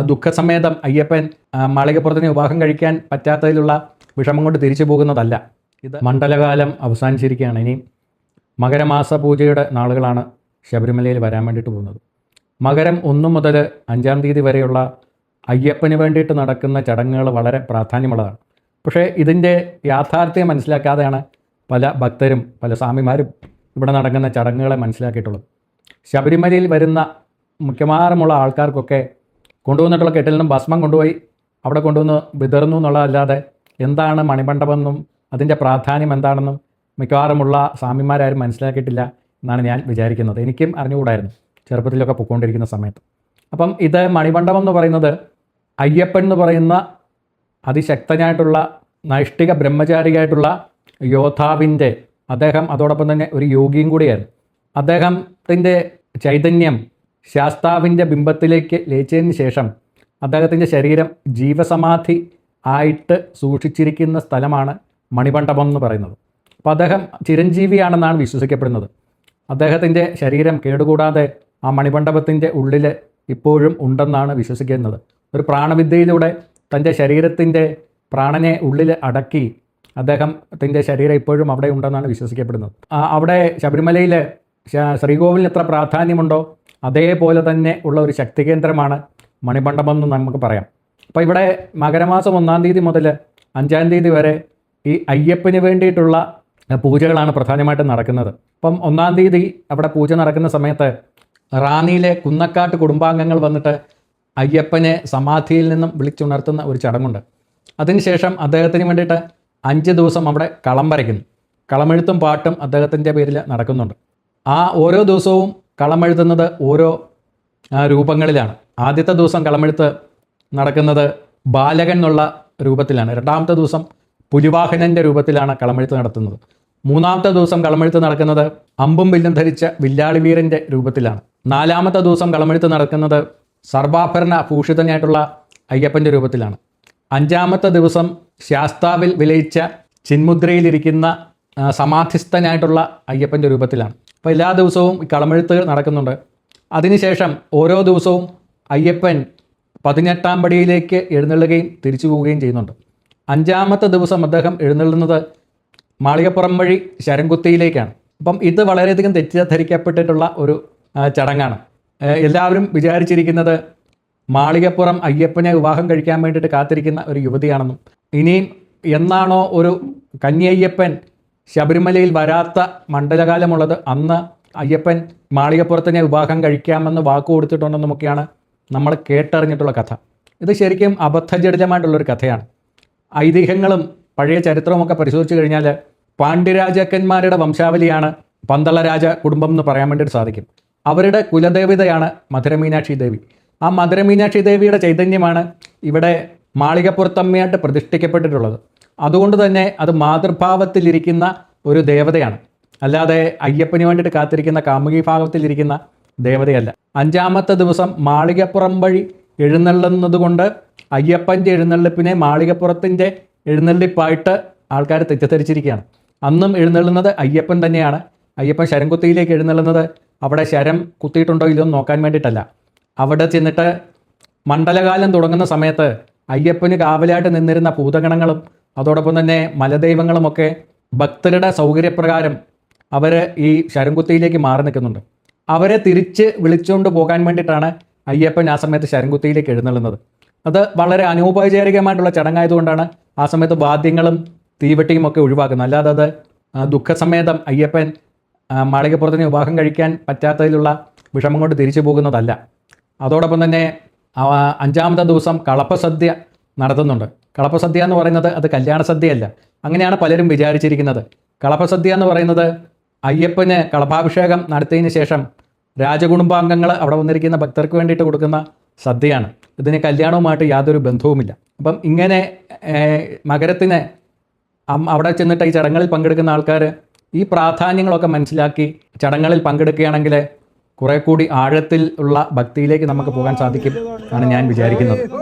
ദുഃഖസമേതം അയ്യപ്പൻ മാളികപ്പുറത്തിന് വിവാഹം കഴിക്കാൻ പറ്റാത്തതിലുള്ള വിഷമം കൊണ്ട് തിരിച്ചു പോകുന്നതല്ല. ഇത് മണ്ഡലകാലം അവസാനിച്ചിരിക്കുകയാണ്. ഇനി മകരമാസ പൂജയുടെ നാളുകളാണ് ശബരിമലയിൽ വരാൻ വേണ്ടിയിട്ട് പോകുന്നത്. മകരം ഒന്നു മുതൽ അഞ്ചാം തീയതി വരെയുള്ള അയ്യപ്പന് വേണ്ടിയിട്ട് നടക്കുന്ന ചടങ്ങുകൾ വളരെ പ്രാധാന്യമുള്ളതാണ്. പക്ഷേ ഇതിന്റെ യാഥാർത്ഥ്യം മനസ്സിലാക്കാതെയാണ് പല ഭക്തരും പല സ്വാമിമാരും ഇവിടെ നടക്കുന്ന ചടങ്ങുകളെ മനസ്സിലാക്കിയിട്ടുള്ളത്. ശബരിമലയിൽ വരുന്ന മിക്കവാറുമുള്ള ആൾക്കാർക്കൊക്കെ കൊണ്ടുവന്നിട്ടുള്ള കെട്ടിലിനും ഭസ്മം കൊണ്ടുപോയി അവിടെ കൊണ്ടുവന്ന് വിതറുന്നു എന്നുള്ളതല്ലാതെ എന്താണ് മണിമണ്ഡപമെന്നും അതിന്റെ പ്രാധാന്യം എന്താണെന്നും മിക്കവാറുമുള്ള സ്വാമിമാരാരും മനസ്സിലാക്കിയിട്ടില്ല എന്നാണ് ഞാൻ വിചാരിക്കുന്നത്. എനിക്കും അറിഞ്ഞുകൂടായിരുന്നു ചെറുപ്പത്തിലൊക്കെ പൊയ്ക്കൊണ്ടിരിക്കുന്ന സമയത്ത്. അപ്പം ഇത് മണിമണ്ഡപം എന്ന് പറയുന്നത് അയ്യപ്പൻ എന്ന് പറയുന്ന അതിശക്തനായിട്ടുള്ള നൈഷ്ഠിക ബ്രഹ്മചാരിയായിട്ടുള്ള യോദ്ധാവിന്റെ അദ്ദേഹം അതോടൊപ്പം തന്നെ ഒരു യോഗിയും കൂടിയായിരുന്നു. അദ്ദേഹത്തിന്റെ ചൈതന്യം ശാസ്താവിന്റെ ബിംബത്തിലേക്ക് ലയിച്ചതിന് ശേഷം അദ്ദേഹത്തിന്റെ ശരീരം ജീവസമാധി ആയിട്ട് സൂക്ഷിച്ചിരിക്കുന്ന സ്ഥലമാണ് മണിമണ്ഡപം എന്ന് പറയുന്നത്. അപ്പോൾ അദ്ദേഹം ചിരഞ്ജീവിയാണെന്നാണ് വിശ്വസിക്കപ്പെടുന്നത്. അദ്ദേഹത്തിന്റെ ശരീരം കേടുകൂടാതെ ആ മണിമണ്ഡപത്തിന്റെ ഉള്ളിൽ ഇപ്പോഴും ഉണ്ടെന്നാണ് വിശ്വസിക്കുന്നത്. ഒരു പ്രാണവിദ്യയിലൂടെ തന്റെ ശരീരത്തിന്റെ പ്രാണനെ ഉള്ളിൽ അടക്കി അദ്ദേഹത്തിന്റെ ശരീരം ഇപ്പോഴും അവിടെ ഉണ്ടെന്നാണ് വിശ്വസിക്കപ്പെടുന്നത്. അവിടെ ശബരിമലയിൽ ശ്രീകോവിലിന് എത്ര പ്രാധാന്യമുണ്ടോ അതേപോലെ തന്നെ ഉള്ള ഒരു ശക്തി കേന്ദ്രമാണ് മണിമണ്ഡപം എന്ന് നമുക്ക് പറയാം. അപ്പോൾ ഇവിടെ മകരമാസം ഒന്നാം തീയതി മുതൽ അഞ്ചാം തീയതി വരെ ഈ അയ്യപ്പന് വേണ്ടിയിട്ടുള്ള പൂജകളാണ് പ്രധാനമായിട്ടും നടക്കുന്നത്. അപ്പം ഒന്നാം തീയതി അവിടെ പൂജ നടക്കുന്ന സമയത്ത് റാന്നിയിലെ കുന്നക്കാട്ട് കുടുംബാംഗങ്ങൾ വന്നിട്ട് അയ്യപ്പനെ സമാധിയിൽ നിന്നും വിളിച്ചുണർത്തുന്ന ഒരു ചടങ്ങുണ്ട്. അതിനുശേഷം അദ്ദേഹത്തിന് വേണ്ടിയിട്ട് അഞ്ച് ദിവസം അവിടെ കളം വരയ്ക്കുന്നു. കളമെഴുത്തും പാട്ടും അദ്ദേഹത്തിന്റെ പേരിൽ നടക്കുന്നുണ്ട്. ആ ഓരോ ദിവസവും കളമെഴുതുന്നത് ഓരോ രൂപങ്ങളിലാണ്. ആദ്യത്തെ ദിവസം കളമെഴുത്ത് നടക്കുന്നത് ബാലകൻ എന്നുള്ള രൂപത്തിലാണ്. രണ്ടാമത്തെ ദിവസം പുലിവാഹനന്റെ രൂപത്തിലാണ് കളമെഴുത്ത് നടത്തുന്നത്. മൂന്നാമത്തെ ദിവസം കളമെഴുത്ത് നടക്കുന്നത് അമ്പും വില്ലും ധരിച്ച വില്ലാളി വീരന്റെ രൂപത്തിലാണ്. നാലാമത്തെ ദിവസം കളമെഴുത്ത് നടക്കുന്നത് സർവാഭരണ ഭൂഷിതനായിട്ടുള്ള അയ്യപ്പന്റെ രൂപത്തിലാണ്. അഞ്ചാമത്തെ ദിവസം ശാസ്താവിൽ വിലയിച്ച ചിന്മുദ്രയിലിരിക്കുന്ന സമാധിസ്ഥനായിട്ടുള്ള അയ്യപ്പന്റെ രൂപത്തിലാണ്. അപ്പോൾ എല്ലാ ദിവസവും കളമെഴുത്തുകൾ കളമെഴുത്ത് നടക്കുന്നുണ്ട്. അതിനുശേഷം ഓരോ ദിവസവും അയ്യപ്പൻ പതിനെട്ടാം പടിയിലേക്ക് എഴുന്നള്ളുകയും തിരിച്ചു പോവുകയും ചെയ്യുന്നുണ്ട്. അഞ്ചാമത്തെ ദിവസം അദ്ദേഹം എഴുന്നള്ളുന്നത് മാളികപ്പുറം വഴി ശരംകുത്തിയിലേക്കാണ്. അപ്പം ഇത് വളരെയധികം തെറ്റിദ്ധരിക്കപ്പെട്ടിട്ടുള്ള ഒരു ചടങ്ങാണ്. എല്ലാവരും വിചാരിച്ചിരിക്കുന്നത് മാളികപ്പുറം അയ്യപ്പനെ വിവാഹം കഴിക്കാൻ വേണ്ടിയിട്ട് കാത്തിരിക്കുന്ന ഒരു യുവതിയാണെന്നും ഇനിയും എന്നാണോ ഒരു കന്യയ്യപ്പൻ ശബരിമലയിൽ വരാത്ത മണ്ഡലകാലമുള്ളത് അന്ന് അയ്യപ്പൻ മാളികപ്പുറത്തിനെ വിവാഹം കഴിക്കാമെന്ന് വാക്ക് കൊടുത്തിട്ടുണ്ടെന്നുമൊക്കെയാണ് നമ്മൾ കേട്ടറിഞ്ഞിട്ടുള്ള കഥ. ഇത് ശരിക്കും അബദ്ധജടിതമായിട്ടുള്ളൊരു കഥയാണ്. ഐതിഹ്യങ്ങളും പഴയ ചരിത്രവുമൊക്കെ പരിശോധിച്ച് കഴിഞ്ഞാൽ പാണ്ഡ്യരാജാക്കന്മാരുടെ വംശാവലിയാണ് പന്തള രാജ കുടുംബം എന്ന് പറയാൻ വേണ്ടിയിട്ട് സാധിക്കും. അവരുടെ കുലദേവതയാണ് മധുരമീനാക്ഷി ദേവി. ആ മധുരമീനാക്ഷി ദേവിയുടെ ചൈതന്യമാണ് ഇവിടെ മാളികപ്പുറത്തമ്മയായിട്ട് പ്രതിഷ്ഠിക്കപ്പെട്ടിട്ടുള്ളത്. അതുകൊണ്ട് തന്നെ അത് മാതൃഭാവത്തിലിരിക്കുന്ന ഒരു ദേവതയാണ്. അല്ലാതെ അയ്യപ്പന് വേണ്ടിയിട്ട് കാത്തിരിക്കുന്ന കാമുകി ഭാവത്തിലിരിക്കുന്ന ദേവതയല്ല. അഞ്ചാമത്തെ ദിവസം മാളികപ്പുറം വഴി എഴുന്നള്ളുന്നത് കൊണ്ട് അയ്യപ്പന്റെ എഴുന്നള്ളിപ്പിനെ മാളികപ്പുറത്തിന്റെ എഴുന്നള്ളിപ്പായിട്ട് ആൾക്കാർ തെറ്റിദ്ധരിച്ചിരിക്കുകയാണ്. അന്നും എഴുന്നള്ളുന്നത് അയ്യപ്പൻ തന്നെയാണ്. അയ്യപ്പൻ ശരംകുത്തിയിലേക്ക് എഴുന്നള്ളുന്നത് അവിടെ ശരം കുത്തിയിട്ടുണ്ടോ ഇല്ലയോ നോക്കാൻ വേണ്ടിയിട്ടല്ല. അവിടെ ചെന്നിട്ട് മണ്ഡലകാലം തുടങ്ങുന്ന സമയത്ത് അയ്യപ്പന് കാവലായിട്ട് നിന്നിരുന്ന ഭൂതഗണങ്ങളും അതോടൊപ്പം തന്നെ മലദൈവങ്ങളുമൊക്കെ ഭക്തരുടെ സൗകര്യപ്രകാരം അവർ ഈ ശരംകുത്തിയിലേക്ക് മാറി നിൽക്കുന്നുണ്ട്. അവരെ തിരിച്ച് വിളിച്ചുകൊണ്ട് പോകാൻ വേണ്ടിയിട്ടാണ് അയ്യപ്പൻ ആ സമയത്ത് ശരംകുത്തിയിലേക്ക് എഴുന്നള്ളുന്നത്. അത് വളരെ അനൗപചാരികമായിട്ടുള്ള ചടങ്ങായതുകൊണ്ടാണ് ആ സമയത്ത് വാദ്യങ്ങളും തീവെട്ടിയും ഒക്കെ ഒഴിവാക്കുന്നത്. അല്ലാതെ അത് ദുഃഖസമേതം അയ്യപ്പൻ മാളികപ്പുറത്തിന് വിവാഹം കഴിക്കാൻ പറ്റാത്തതിലുള്ള വിഷമം കൊണ്ട് തിരിച്ചു പോകുന്നതല്ല. അതോടൊപ്പം തന്നെ അഞ്ചാമത്തെ ദിവസം കളപ്പസദ്യ നടത്തുന്നുണ്ട്. കളപ്പസദ്യ എന്ന് പറയുന്നത് അത് കല്യാണ സദ്യയല്ല അങ്ങനെയാണ് പലരും വിചാരിച്ചിരിക്കുന്നത്. കളപ്പസദ്യ എന്ന് പറയുന്നത് അയ്യപ്പന് കളഭാഭിഷേകം നടത്തിയതിന് ശേഷം രാജകുടുംബാംഗങ്ങൾ അവിടെ വന്നിരിക്കുന്ന ഭക്തർക്ക് വേണ്ടിയിട്ട് കൊടുക്കുന്ന സദ്യയാണ്. ഇതിന് കല്യാണവുമായിട്ട് യാതൊരു ബന്ധവുമില്ല. അപ്പം ഇങ്ങനെ മകരത്തിന് അവിടെ ചെന്നിട്ട് ഈ ചടങ്ങുകളിൽ പങ്കെടുക്കുന്ന ആൾക്കാർ ഈ പ്രാധാന്യങ്ങളൊക്കെ മനസ്സിലാക്കി ചടങ്ങുകളിൽ പങ്കെടുക്കുകയാണെങ്കിൽ കുറെ കൂടി ആഴത്തിൽ ഉള്ള ഭക്തിയിലേക്ക് നമുക്ക് പോകാൻ സാധിക്കും ആണ് ഞാൻ വിചാരിക്കുന്നത്.